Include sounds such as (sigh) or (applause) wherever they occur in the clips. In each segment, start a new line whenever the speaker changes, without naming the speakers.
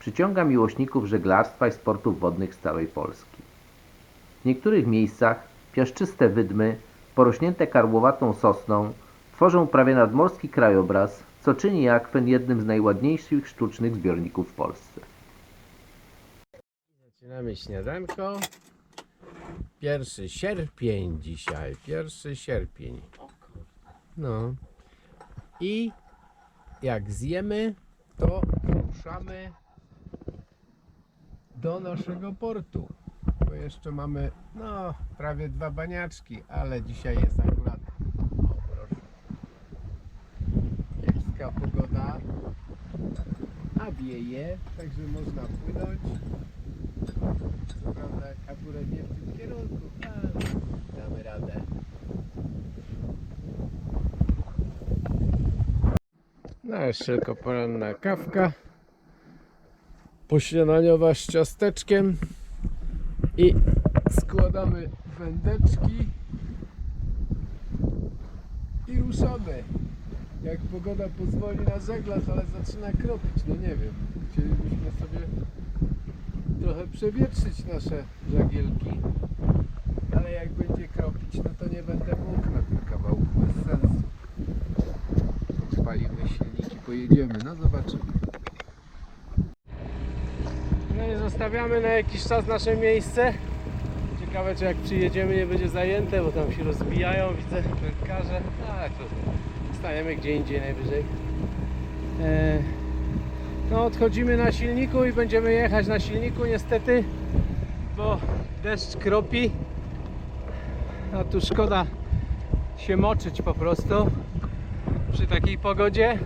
przyciąga miłośników żeglarstwa i sportów wodnych z całej Polski. W niektórych miejscach piaszczyste wydmy, porośnięte karłowatą sosną, tworzą prawie nadmorski krajobraz, co czyni akwen jednym z najładniejszych sztucznych zbiorników w Polsce.
Zaczynamy śniadanko. Pierwszy sierpień dzisiaj. Pierwszy sierpień. No. I jak zjemy, to ruszamy do naszego portu. Bo jeszcze mamy, no, prawie dwa baniaczki, ale dzisiaj jest akurat, o proszę, kiepska pogoda, a wieje, także można płynąć. Co prawda akurat nie w tym kierunku, ale damy radę. No jeszcze tylko poranna kawka. Pośniadaniowa z ciasteczkiem. I składamy wędeczki. I ruszamy. Jak pogoda pozwoli na żeglarz, ale zaczyna kropić, no nie wiem. Chcielibyśmy sobie trochę przewietrzyć nasze żagielki, ale jak będzie kropić, no to nie będę mógł na tym kawałku, bez sensu. Odpalimy silniki, pojedziemy, no zobaczymy. Zostawiamy na jakiś czas nasze miejsce. Ciekawe, czy jak przyjedziemy nie będzie zajęte, bo tam się rozbijają, widzę wędkarze. Tak, stajemy gdzie indziej najwyżej. Eee, no odchodzimy na silniku i będziemy jechać na silniku niestety, bo deszcz kropi. A tu szkoda się moczyć po prostu przy takiej pogodzie.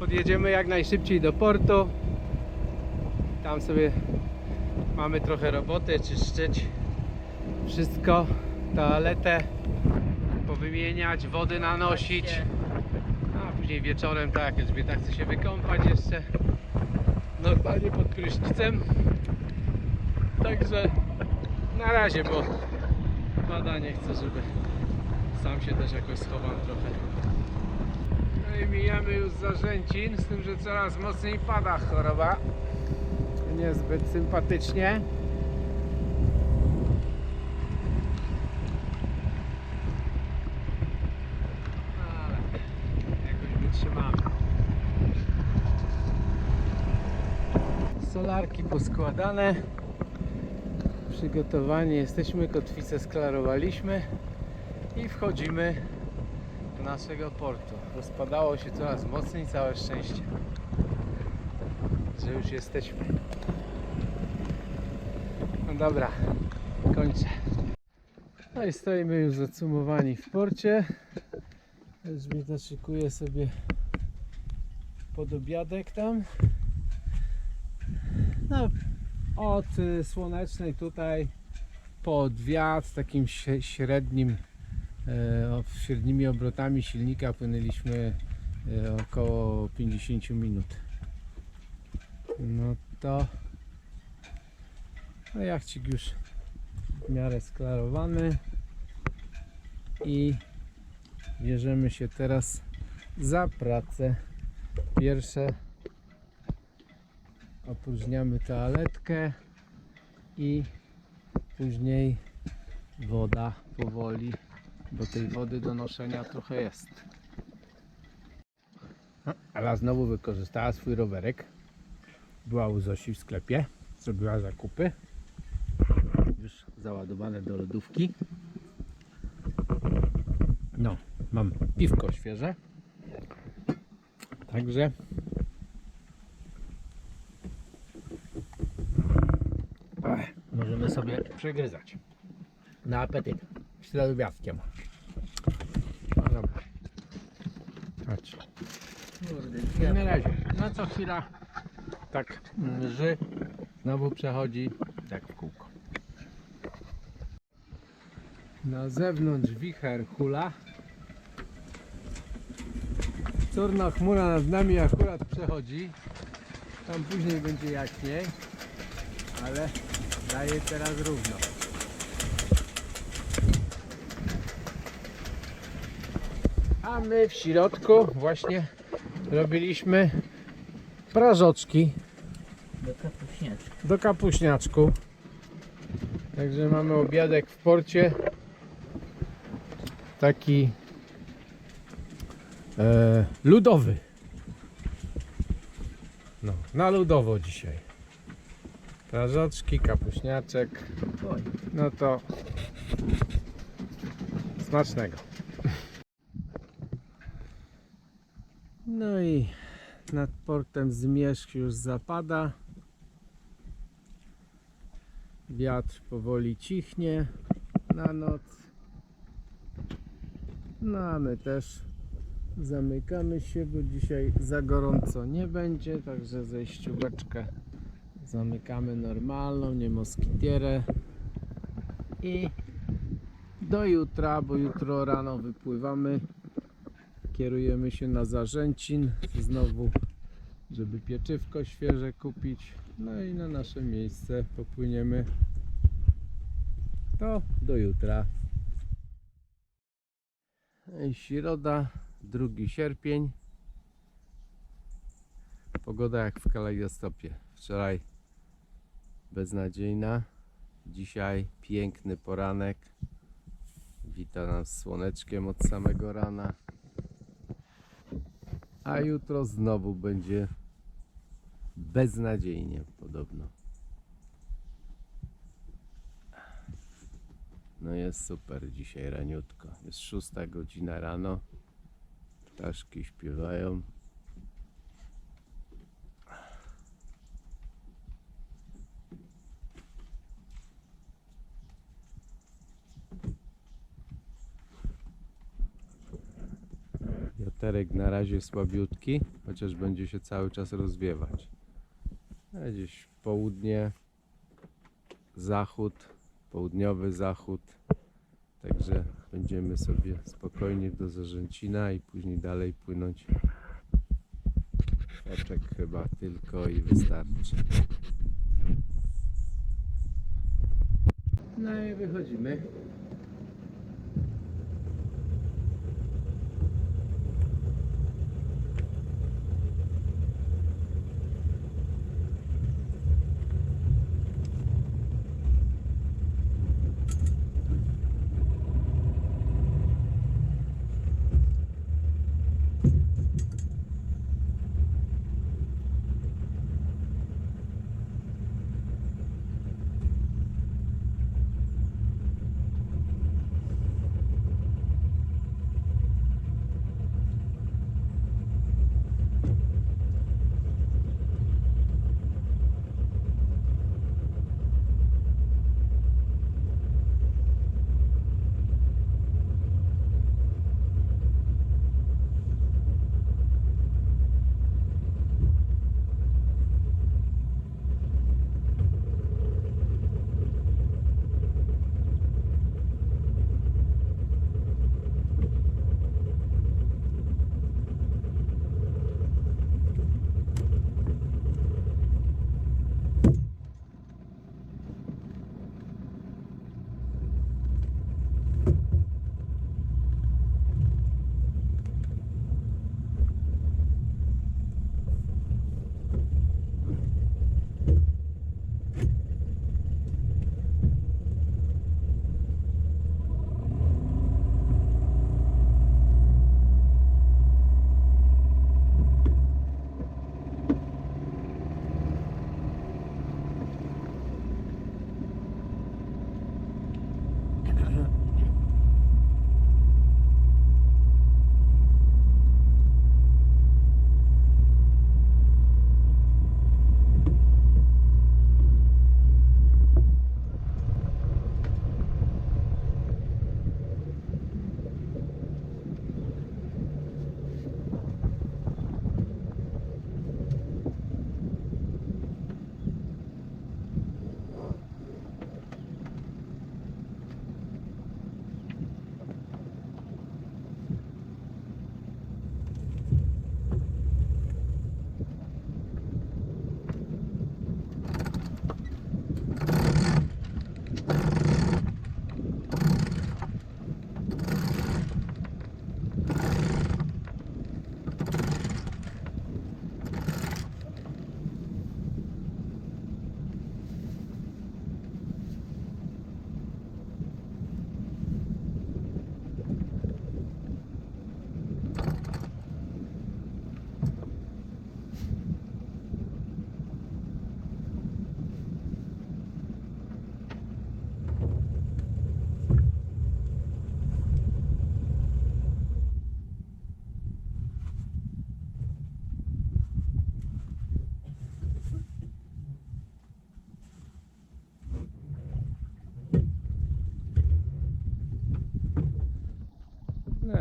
Podjedziemy jak najszybciej do portu. Tam sobie mamy trochę roboty, czyszczyć wszystko, toaletę powymieniać, wody nanosić. A później wieczorem tak, Elżbieta chce się wykąpać jeszcze normalnie pod prysznicem. Także na razie, bo pada nie chcę, żeby sam się też jakoś schowam trochę. No i mijamy już Zarzęcin, z tym, że coraz mocniej pada choroba. Niezbyt sympatycznie. Solarki poskładane. Przygotowani jesteśmy, kotwicę sklarowaliśmy i wchodzimy do naszego portu. Rozpadało się coraz mocniej, całe szczęście, że już jesteśmy. No dobra, kończę. No i stoimy już zacumowani w porcie. Elżbieta szykuje sobie podobiadek tam. No, od słonecznej tutaj pod wiatr takim śre- średnim e, średnimi obrotami silnika płynęliśmy e, około 50 minut. No to no jachcik już w miarę sklarowany i bierzemy się teraz za pracę. Pierwsze opróżniamy toaletkę i później woda powoli, bo tej wody do noszenia trochę jest. Ela znowu wykorzystała swój rowerek. Była u Zosi w sklepie, zrobiła zakupy. Już załadowane do lodówki. No, mam piwko świeże. Także Ech, możemy sobie przegryzać. Na apetyt. Z gwiazdkiem. No dobra. Chodź. Na razie. No co chwila tak mrzy Znowu przechodzi tak w kółko. Na zewnątrz wicher hula. Czarna chmura nad nami akurat przechodzi. Tam później będzie jaśniej, ale daje teraz równo. A my w środku właśnie robiliśmy prażoczki
Do kapuśniaczka.
do kapuśniaczku. Także mamy obiadek w porcie. Taki e, ludowy. No, na ludowo dzisiaj. Prażoczki, kapuśniaczek. No to smacznego. No i nad portem zmierzch już zapada. Wiatr powoli cichnie na noc. No a my też zamykamy się, bo dzisiaj za gorąco nie będzie, także zejścióweczkę zamykamy normalną, nie moskitierę i do jutra, bo jutro rano wypływamy. Kierujemy się na Zarzęcin znowu, żeby pieczywko świeże kupić. No i na nasze miejsce popłyniemy. To do jutra. Środa, 2 sierpień. Pogoda jak w kalejdoskopie. Wczoraj beznadziejna. Dzisiaj piękny poranek. Wita nas słoneczkiem od samego rana. A jutro znowu będzie beznadziejnie podobno. No jest super dzisiaj raniutko. Jest szósta godzina rano. Ptaszki śpiewają. Wiaterek na razie słabiutki, chociaż będzie się cały czas rozwiewać. A gdzieś południe, zachód, południowy zachód. Także będziemy sobie spokojnie do Zarzęcina i później dalej płynąć. Oczek chyba tylko i wystarczy. No i wychodzimy.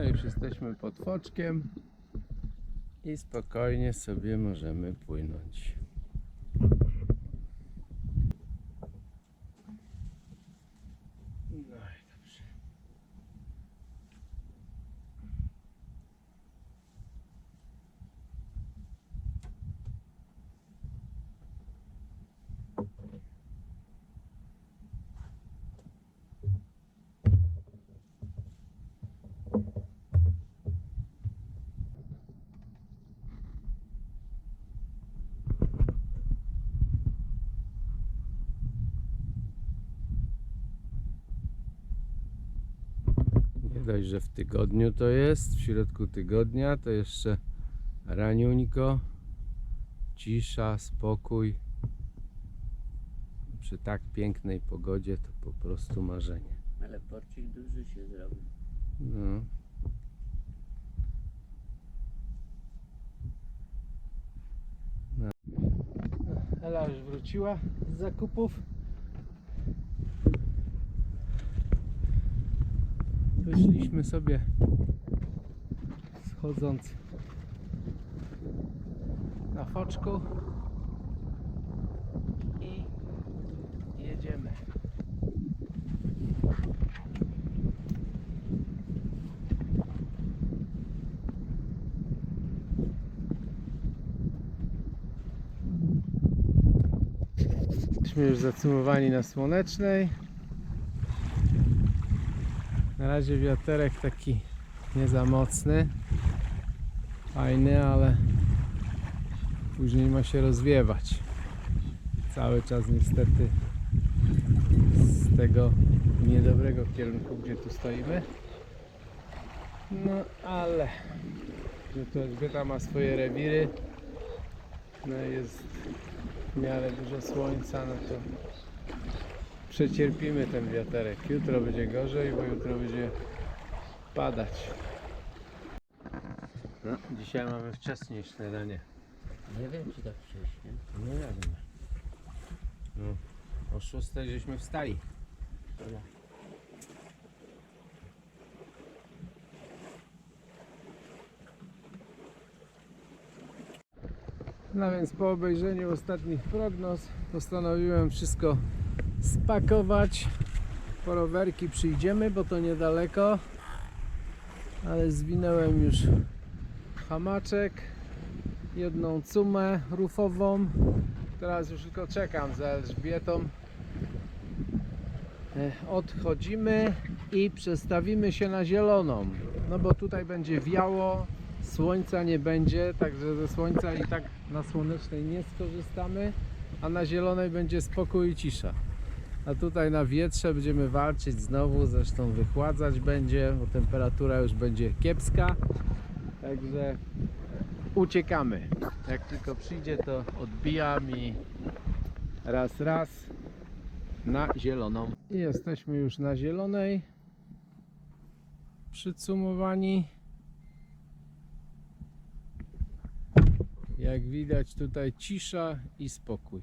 Już jesteśmy pod foczkiem i spokojnie sobie możemy płynąć. No i dobrze. Nie dość, że w tygodniu to jest, w środku tygodnia to jeszcze raniuńko, cisza, spokój. Przy tak pięknej pogodzie to po prostu marzenie.
Ale porcik duży się zrobił.
No. No. Ela już wróciła z zakupów. Wyszliśmy sobie schodząc na foczku i jedziemy. Jesteśmy już zacumowani na słonecznej. Razie wiaterek taki nie za mocny. Fajny, ale później ma się rozwiewać. Cały czas niestety z tego niedobrego kierunku, gdzie tu stoimy. No ale że tu Elżbieta ma swoje rewiry. No jest w miarę dużo słońca, no to przecierpimy ten wiaterek. Jutro będzie gorzej, bo jutro będzie padać. No, dzisiaj mamy wcześniej śniadanie.
Nie wiem czy tak wcześnie.
No wiadomo. No, o 6 żeśmy wstali.
Dobra.
No więc po obejrzeniu ostatnich prognoz postanowiłem wszystko spakować. Po rowerki przyjdziemy, bo to niedaleko. Ale zwinąłem już hamaczek, jedną cumę rufową. Teraz już tylko czekam za Elżbietą. E, Odchodzimy i przestawimy się na zieloną. No bo tutaj będzie wiało, słońca nie będzie, także ze słońca i tak na słonecznej nie skorzystamy, a na zielonej będzie spokój i cisza. A tutaj na wietrze będziemy walczyć znowu, zresztą wychładzać będzie, bo temperatura już będzie kiepska. Także uciekamy. Jak tylko przyjdzie, to odbijam i raz, raz na zieloną. I jesteśmy już na zielonej. Przycumowani. Jak widać tutaj cisza i spokój.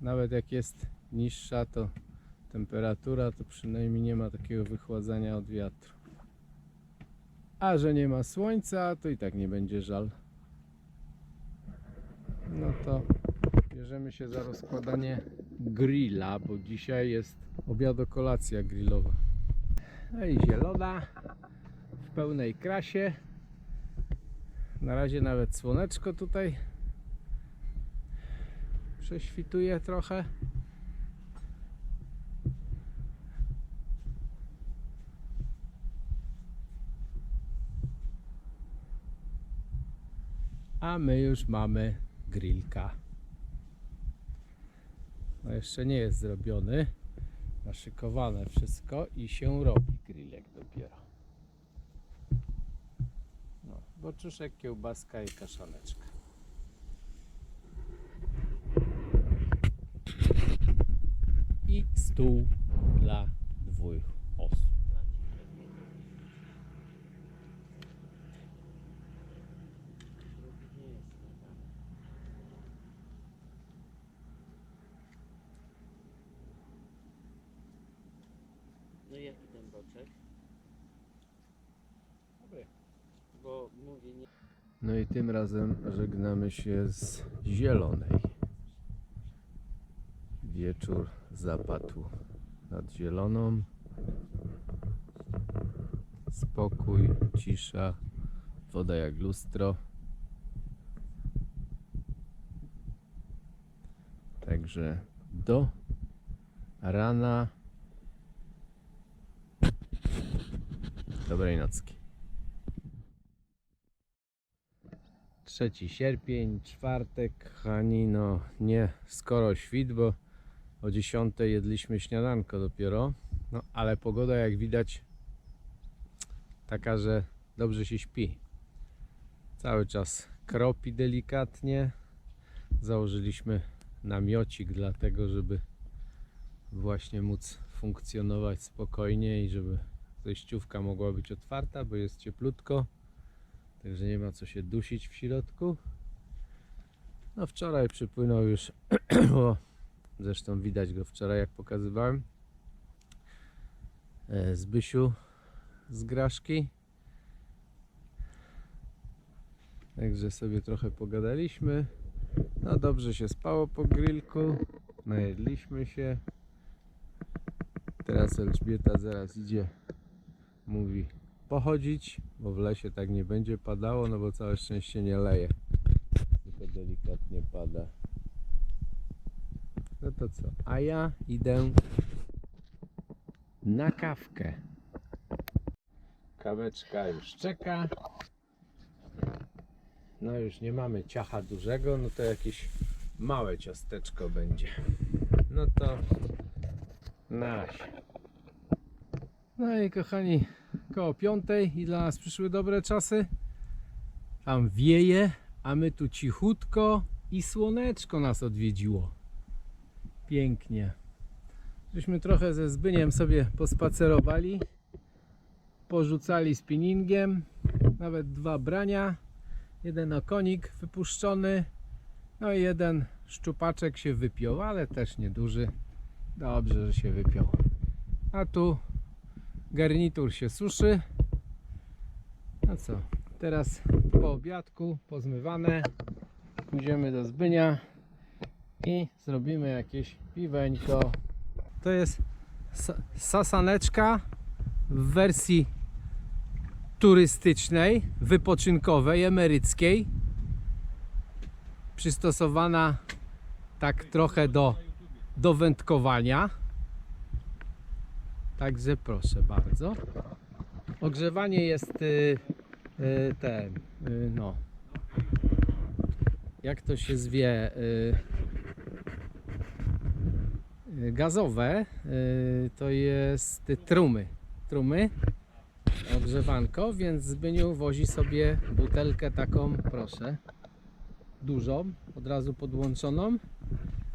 Nawet jak jest niższa to temperatura, to przynajmniej nie ma takiego wychładzania od wiatru. A że nie ma słońca, to i tak nie będzie żal. No to bierzemy się za rozkładanie grilla, bo dzisiaj jest obiado-kolacja grillowa. No i zielona w pełnej krasie. Na razie nawet słoneczko tutaj prześwituje trochę. A my już mamy grillka. No jeszcze nie jest zrobiony. Naszykowane wszystko i się robi grillek dopiero. No, boczuszek, kiełbaska i kaszaneczka. I stół dla dwóch osób.
No jaki ten boczek? Dobry. Bo mówię nie...
No i tym razem żegnamy się z zielonej. Wieczór zapadł nad zieloną. Spokój, cisza, woda jak lustro. Także do rana. Dobrej nocki. 3 sierpień, czwartek, kochani, no nie skoro świt, bo o 10 jedliśmy śniadanko dopiero, no ale pogoda jak widać taka, że dobrze się śpi. Cały czas kropi delikatnie. Założyliśmy namiocik dlatego, żeby właśnie móc funkcjonować spokojnie i żeby zejściówka mogła być otwarta, bo jest cieplutko. Także nie ma co się dusić w środku. No wczoraj przypłynął już, (clears throat) zresztą widać go wczoraj jak pokazywałem. e, Zbysiu z Graszki. Także sobie trochę pogadaliśmy. No dobrze się spało po grillku. Najedliśmy się. Teraz Elżbieta zaraz idzie. Mówi pochodzić, bo w lesie tak nie będzie padało, no bo całe szczęście nie leje. Tylko delikatnie pada. No to co? A ja idę na kawkę. Kaweczka już czeka. No już nie mamy ciacha dużego, no to jakieś małe ciasteczko będzie. No to naś. No i kochani, koło piątej i dla nas przyszły dobre czasy. Tam wieje, a my tu cichutko i słoneczko nas odwiedziło. Pięknie. Żeśmy trochę ze Zbyniem sobie pospacerowali, porzucali spinningiem, nawet dwa brania, jeden okonik wypuszczony, no i jeden szczupaczek się wypiął, ale też nieduży. Dobrze, że się wypiął. A tu garnitur się suszy. No co, teraz po obiadku pozmywane pójdziemy do Zbynia i zrobimy jakieś piweńko. To jest sa- sasaneczka w wersji turystycznej, wypoczynkowej, emeryckiej. Przystosowana tak trochę do, do wędkowania. Także proszę bardzo. Ogrzewanie jest y, y, ten, y, no. Jak to się zwie? Y, gazowe y, to jest trumy. Trumy. Ogrzewanko, więc Zbyniu wozi sobie butelkę taką, proszę, dużą, od razu podłączoną.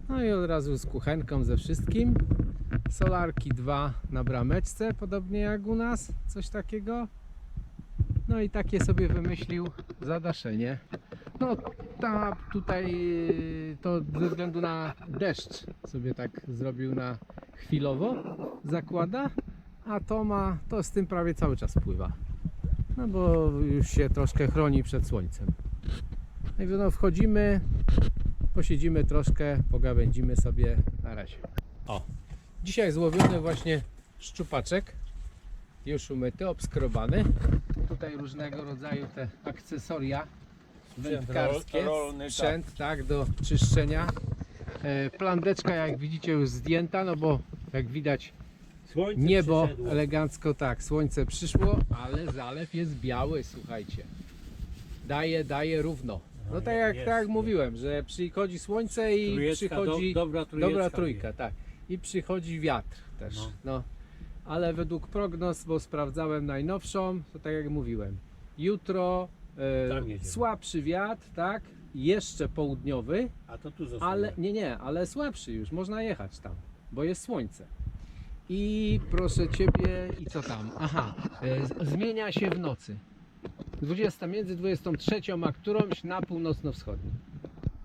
No i od razu z kuchenką ze wszystkim. Solarki 2 na brameczce, podobnie jak u nas, coś takiego. No i takie sobie wymyślił zadaszenie. No ta tutaj yy, to ze względu na deszcz sobie tak zrobił na chwilowo, zakłada, a to ma, to z tym prawie cały czas pływa. No bo już się troszkę chroni przed słońcem. Także no wchodzimy, posiedzimy troszkę, pogawędzimy sobie na razie. O, Dzisiaj złowiony właśnie szczupaczek. Już umyty, obskrobany. Tutaj różnego rodzaju te akcesoria wędkarskie.
rolny,
Sprzęt, tak, do czyszczenia. E, Plandeczka jak widzicie już zdjęta, no bo jak widać
Słońce
niebo
przyszedło.
elegancko tak, słońce przyszło, ale zalew jest biały, słuchajcie. Daje, daje równo. No tak jak,
jest,
tak jak mówiłem, że przychodzi słońce i
Trójeczka,
przychodzi
do, dobra trójeczka.
Trójka, tak. I przychodzi wiatr też. No.
No.
Ale według prognoz, bo sprawdzałem najnowszą, to tak jak mówiłem, jutro e, słabszy wiatr, tak? Jeszcze południowy,
A to tu zostało.
ale nie, nie, ale słabszy już, można jechać tam, bo jest słońce. I proszę ciebie, i co tam? Aha, e, zmienia się w nocy. 20 między 23 a którąś na północno-wschodnim.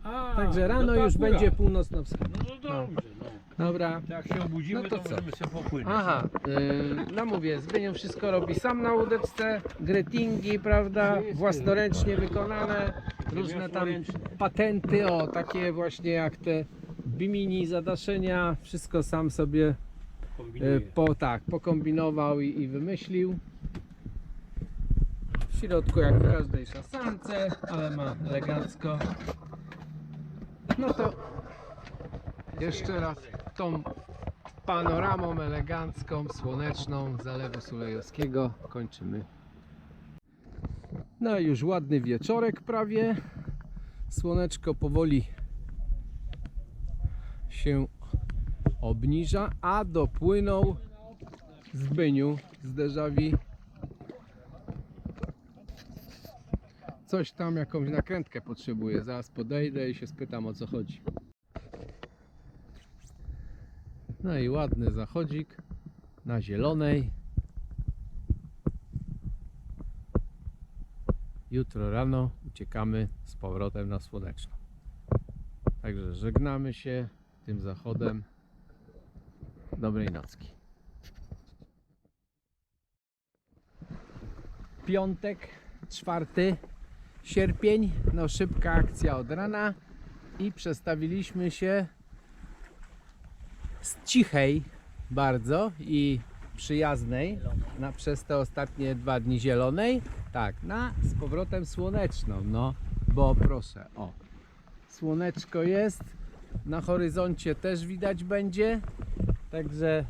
A,
Także
no
rano
to
już
akurat.
będzie północno-wschodni.
No to dobrze, no.
Dobra.
Jak się obudzimy,
No to
to,
co?
możemy sobie popłynąć.
Aha, yy, no mówię, Zbyniu wszystko robi sam na łódeczce, gretingi, prawda, własnoręcznie wykonane, różne tam patenty, o takie właśnie jak te bimini, zadaszenia, wszystko sam sobie yy, po, tak, pokombinował i, i wymyślił. W środku jak w każdej szasance, ale ma elegancko. No to jeszcze raz tą panoramą elegancką, słoneczną Zalewu Sulejowskiego kończymy. No już ładny wieczorek prawie. Słoneczko powoli się obniża, a dopłynął Zbyniu z Derzawi. Coś tam, jakąś nakrętkę potrzebuje. Zaraz podejdę i się spytam o co chodzi. No i ładny zachodzik na zielonej. Jutro rano uciekamy z powrotem na słoneczną. Także żegnamy się tym zachodem. Dobrej nocki. Piątek, czwarty sierpień. No szybka akcja od rana i przestawiliśmy się cichej bardzo i przyjaznej na, przez te ostatnie dwa dni zielonej, tak, na z powrotem słoneczną, no, bo proszę, o, słoneczko jest, na horyzoncie też widać będzie, także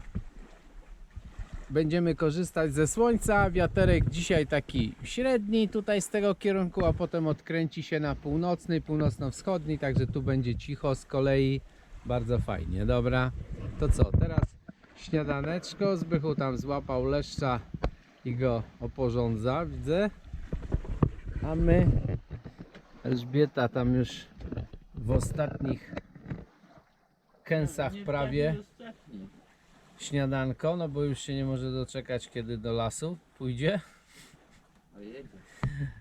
będziemy korzystać ze słońca, wiaterek dzisiaj taki średni tutaj z tego kierunku, a potem odkręci się na północny, północno-wschodni, także tu będzie cicho z kolei, bardzo fajnie, dobra. To co, teraz śniadaneczko, Zbychu tam złapał leszcza i go oporządza, widzę. A my, Elżbieta tam już w ostatnich kęsach prawie śniadanko, no bo już się nie może doczekać kiedy do lasu pójdzie.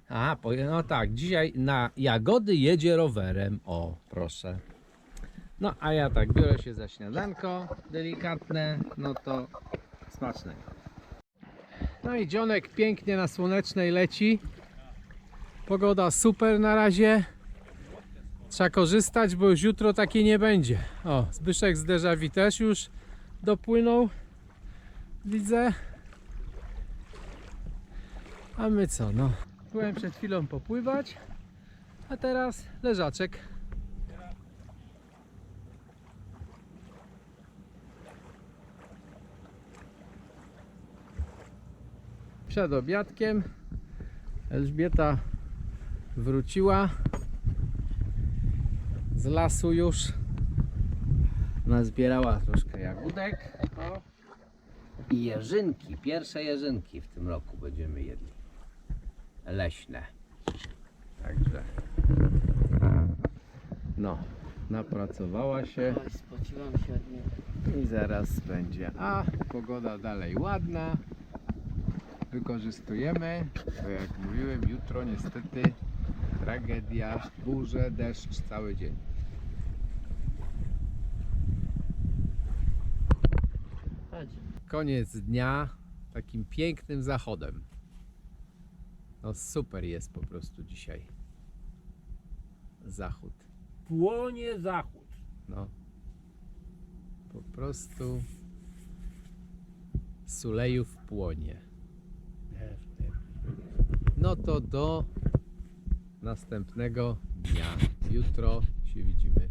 A, no tak, dzisiaj na jagody jedzie rowerem, o proszę. No a ja tak biorę się za śniadanko delikatne, no to smacznego. No i dzionek pięknie na słonecznej leci. Pogoda super na razie. Trzeba korzystać, bo już jutro takiej nie będzie. O, Zbyszek z Derzawi też już dopłynął. Widzę. A my co, no. Byłem przed chwilą popływać, a teraz leżaczek. Przed obiadkiem Elżbieta wróciła z lasu już nazbierała troszkę jagódek o. i jeżynki, pierwsze jeżynki w tym roku będziemy jedli leśne także no napracowała się
Oj, spociłam się od niego.
i zaraz będzie. A pogoda dalej ładna. Wykorzystujemy. Bo jak mówiłem, jutro niestety tragedia, burze, deszcz cały dzień. Koniec dnia takim pięknym zachodem. No super jest po prostu dzisiaj. Zachód.
Płonie zachód.
No. Po prostu Sulejów płonie. No to do następnego dnia. Jutro się widzimy